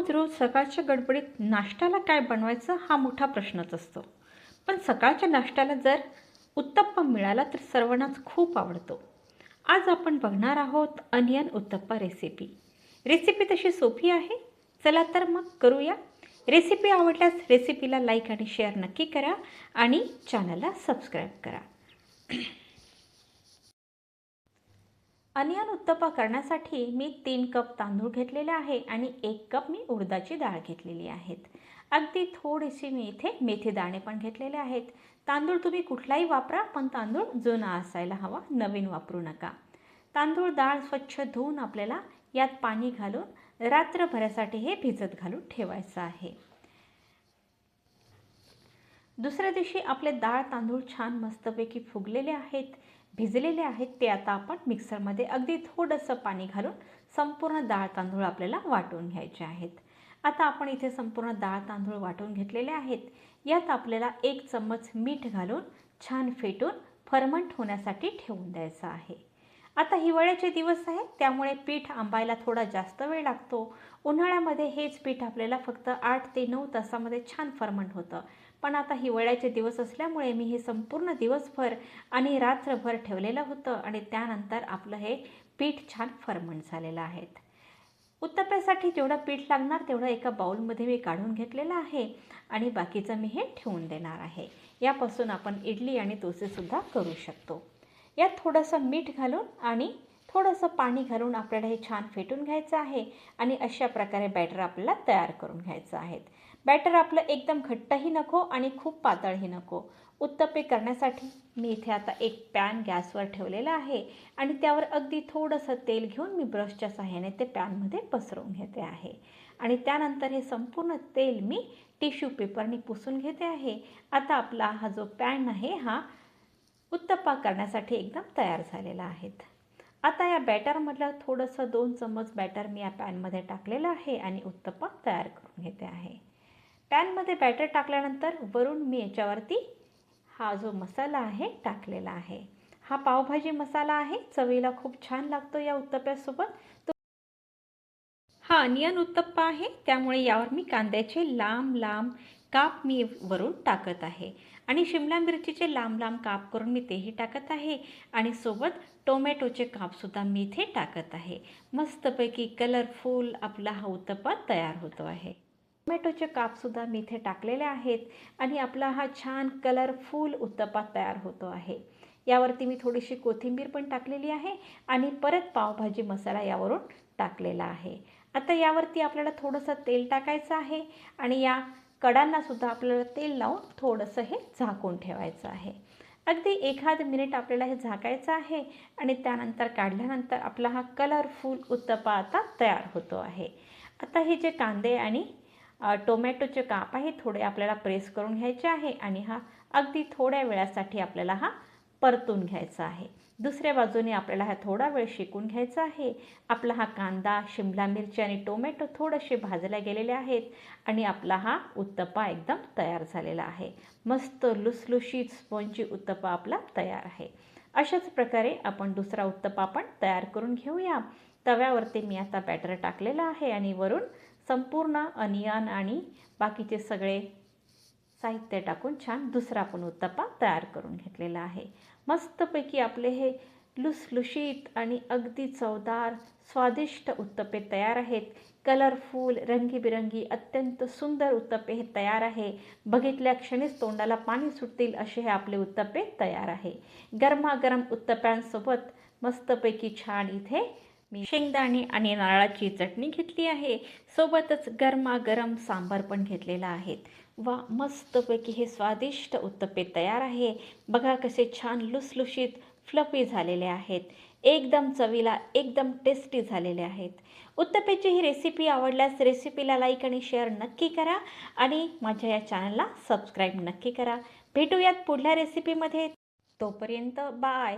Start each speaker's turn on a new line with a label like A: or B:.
A: रोज रोज सकाळच्या गडबडीत नाश्त्याला काय बनवायचं हा मोठा प्रश्नच असतो. पण सकाळच्या नाश्त्याला जर उत्तप्पा मिळाला तर सर्वांनाच खूप आवडतो. आज आपण बघणार आहोत अनियन उत्तप्पा रेसिपी रेसिपी तशी सोपी आहे. चला तर मग करूया. रेसिपी आवडल्यास रेसिपीला लाईक आणि शेअर नक्की करा आणि चॅनलला सबस्क्राईब करा. अनियन उत्तप्पा करण्यासाठी मी तीन कप तांदूळ घेतलेले आहे आणि एक कप मी उडदाची डाळ घेतलेली आहेत. अगदी थोडीशी मी इथे मेथी दाणे पण घेतलेले आहेत. तांदूळ तुम्ही कुठलाही वापरा पण तांदूळ जुना असायला हवा नवीन वापरू नका. तांदूळ डाळ स्वच्छ धुवून आपल्याला यात पाणी घालून रात्रभरासाठी हे भिजत घालून ठेवायचं आहे. दुसऱ्या दिवशी आपले डाळ तांदूळ छान मस्तपैकी फुगलेले आहेत भिजलेले आहेत ते आता आपण मिक्सरमध्ये अगदी थोडंसं पाणी घालून संपूर्ण डाळ तांदूळ आपल्याला वाटून घ्यायचे आहेत. आता आपण इथे संपूर्ण डाळ तांदूळ वाटून घेतलेले आहेत. यात आपल्याला एक चम्मच मीठ घालून छान फेटून फर्मंट होण्यासाठी ठेवून द्यायचं आहे. आता हिवाळ्याचे दिवस आहेत त्यामुळे पीठ आंबायला थोडा जास्त वेळ लागतो. उन्हाळ्यामध्ये हेच पीठ आपल्याला फक्त आठ ते नऊ तासामध्ये छान फर्मंट होतं. पण आता हिवाळ्याचे दिवस असल्यामुळे मी हे संपूर्ण दिवसभर आणि रात्रभर ठेवलेलं होतं आणि त्यानंतर आपलं हे पीठ छान फर्मंट झालेलं आहे उत्तप्प्यासाठी जेवढं पीठ लागणार तेवढं एका बाउलमध्ये मी काढून घेतलेलं आहे आणि बाकीचं मी हे ठेवून देणार आहे. यापासून आपण इडली आणि डोसेसुद्धा करू शकतो. यात थोडंसं मीठ घालून आणि थोडंसं पाणी घालून आपल्याला हे छान फेटून घ्यायचं आहे. आणि अशा प्रकारे बॅटर आपल्याला तयार करून घ्यायचं आहे बॅटर आपलं एकदम घट्टही नको आणि खूप पातळही नको. उत्तप्पे करण्यासाठी मी इथे आता एक पॅन गॅसवर ठेवलेला आहे आणि त्यावर अगदी थोडंसं तेल घेऊन मी ब्रशच्या सहाय्याने ते पॅनमध्ये पसरवून घेते आहे. आणि त्यानंतर हे संपूर्ण तेल मी टिश्यू पेपरने पुसून घेते आहे. आता आपला हा जो पॅन आहे हा उत्तप्पा करण्यासाठी एकदम तयार झालेला आहेत. आता या बॅटरमधलं थोडंसं दोन चम्मच बॅटर मी या पॅनमध्ये टाकलेलं आहे आणि उत्तप्पा तयार करून घेते आहे. पॅनमध्ये बॅटर टाकल्यानंतर वरून मी याच्यावरती हा जो मसाला आहे टाकलेला आहे. हा पावभाजी मसाला आहे. चवीला खूप छान लागतो या उत्तप्यासोबत तो हा अनियन उत्तप्पा आहे. त्यामुळे यावर मी कांद्याचे लांब लांब काप मी वरून टाकत आहे. आणि शिमला मिरचीचे लांब लांब काप करून मी तेही टाकत आहे. आणि सोबत टोमॅटोचे कापसुद्धा मी इथे टाकत आहे. मस्तपैकी कलरफुल आपला हा उत्तप्पा तयार होतो आहे. टोमॅटोचे कापसुद्धा मी इथे टाकलेले आहेत. आणि आपला हा छान कलरफुल उत्तप्पा तयार होतो आहे. यावरती मी थोडीशी कोथिंबीर पण टाकलेली आहे. आणि परत पावभाजी मसाला यावरून टाकलेला आहे. आता यावरती आपल्याला थोडंसं तेल टाकायचं आहे. आणि या कडांनासुद्धा आपल्याला तेल लावून थोडंसं हे झाकून ठेवायचं आहे. अगदी एखाद मिनिट आपल्याला हे झाकायचं आहे आणि त्यानंतर काढल्यानंतर आपला हा कलरफुल उत्तपा आता तयार होतो आहे. आता हे जे कांदे आणि टोमॅटोचे काप आहे थोडे आपल्याला प्रेस करून घ्यायचे आहे आणि हा अगदी थोड्या वेळासाठी आपल्याला हा परतून घ्यायचा आहे. दुसऱ्या बाजूने आपल्याला हा थोडा वेळ शेकून घ्यायचा आहे. आपला हा कांदा शिमला मिरची आणि टोमॅटो थोडेसे भाजल्या गेलेले आहेत आणि आपला हा उत्तप्पा एकदम तयार झालेला आहे. मस्त लुसलुशीत स्पॉन्जी उत्तप्पा आपला तयार आहे. अशाच प्रकारे आपण दुसरा उत्तप्पा पण तयार करून घेऊया. तव्यावरती मी आता बॅटर टाकलेला आहे आणि वरून संपूर्ण अनियन आणि बाकीचे सगळे साहित्य टाकून छान दुसरा पण उत्तप्पा तयार करून घेतलेला आहे. मस्तपैकी आपले हे लुसलुशीत आणि अगदी चवदार स्वादिष्ट उत्तप्पे तयार आहेत. कलरफुल रंगीबिरंगी अत्यंत सुंदर उत्तप्पे हे तयार आहे. बघितल्या क्षणीच तोंडाला पाणी सुटतील असे हे आपले उत्तप्पे तयार आहे. गरमागरम उत्तप्यांसोबत मस्तपैकी छान इथे मी शेंगदाणे आणि नारळाची चटणी घेतली आहे. सोबतच गरमागरम सांबार पण घेतलेला आहे. वा मस्तपैकी हे स्वादिष्ट उत्तप्पे तयार आहे. बघा कसे छान लुसलुशीत फ्लफी झालेले आहेत. एकदम चवीला एकदम टेस्टी झालेले आहेत. उत्तपेची ही रेसिपी आवडल्यास रेसिपीला लाईक आणि शेअर नक्की करा आणि माझ्या या चॅनलला सबस्क्राईब नक्की करा. भेटूयात पुढल्या रेसिपीमध्ये तोपर्यंत बाय